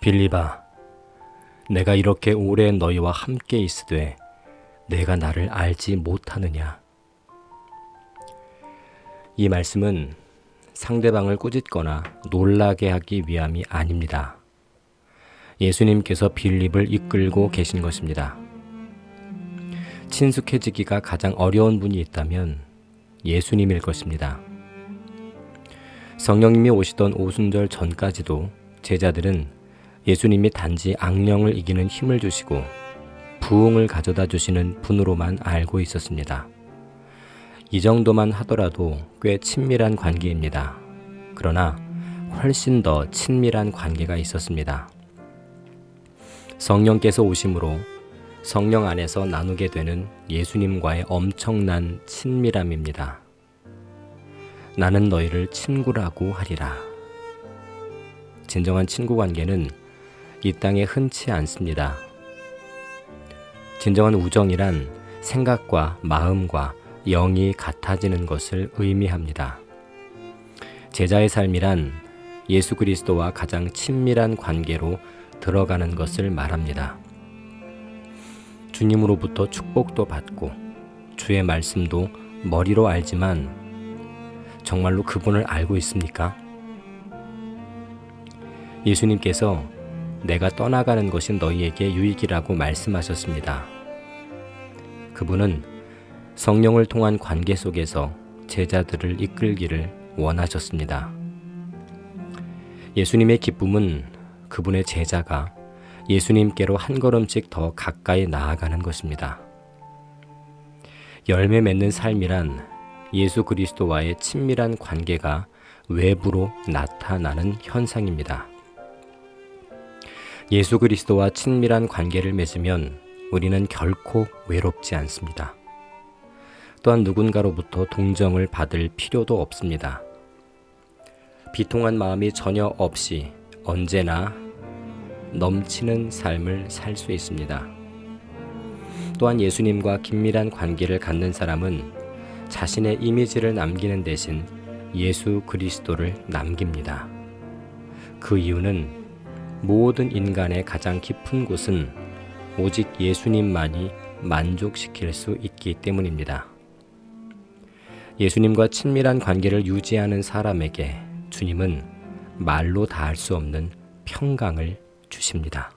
빌리바, 내가 이렇게 오래 너희와 함께 있으되 내가 나를 알지 못하느냐? 이 말씀은 상대방을 꾸짖거나 놀라게 하기 위함이 아닙니다. 예수님께서 빌립을 이끌고 계신 것입니다. 친숙해지기가 가장 어려운 분이 있다면 예수님일 것입니다. 성령님이 오시던 오순절 전까지도 제자들은 예수님이 단지 악령을 이기는 힘을 주시고 부흥을 가져다 주시는 분으로만 알고 있었습니다. 이 정도만 하더라도 꽤 친밀한 관계입니다. 그러나 훨씬 더 친밀한 관계가 있었습니다. 성령께서 오심으로 성령 안에서 나누게 되는 예수님과의 엄청난 친밀함입니다. 나는 너희를 친구라고 하리라. 진정한 친구 관계는 이 땅에 흔치 않습니다. 진정한 우정이란 생각과 마음과 영이 같아지는 것을 의미합니다. 제자의 삶이란 예수 그리스도와 가장 친밀한 관계로 들어가는 것을 말합니다. 주님으로부터 축복도 받고 주의 말씀도 머리로 알지만 정말로 그분을 알고 있습니까? 예수님께서 내가 떠나가는 것이 너희에게 유익이라고 말씀하셨습니다. 그분은 성령을 통한 관계 속에서 제자들을 이끌기를 원하셨습니다. 예수님의 기쁨은 그분의 제자가 예수님께로 한 걸음씩 더 가까이 나아가는 것입니다. 열매 맺는 삶이란 예수 그리스도와의 친밀한 관계가 외부로 나타나는 현상입니다. 예수 그리스도와 친밀한 관계를 맺으면 우리는 결코 외롭지 않습니다. 또한 누군가로부터 동정을 받을 필요도 없습니다. 비통한 마음이 전혀 없이 언제나 넘치는 삶을 살 수 있습니다. 또한 예수님과 긴밀한 관계를 갖는 사람은 자신의 이미지를 남기는 대신 예수 그리스도를 남깁니다. 그 이유는 모든 인간의 가장 깊은 곳은 오직 예수님만이 만족시킬 수 있기 때문입니다. 예수님과 친밀한 관계를 유지하는 사람에게 주님은 말로 다 할 수 없는 평강을 주십니다.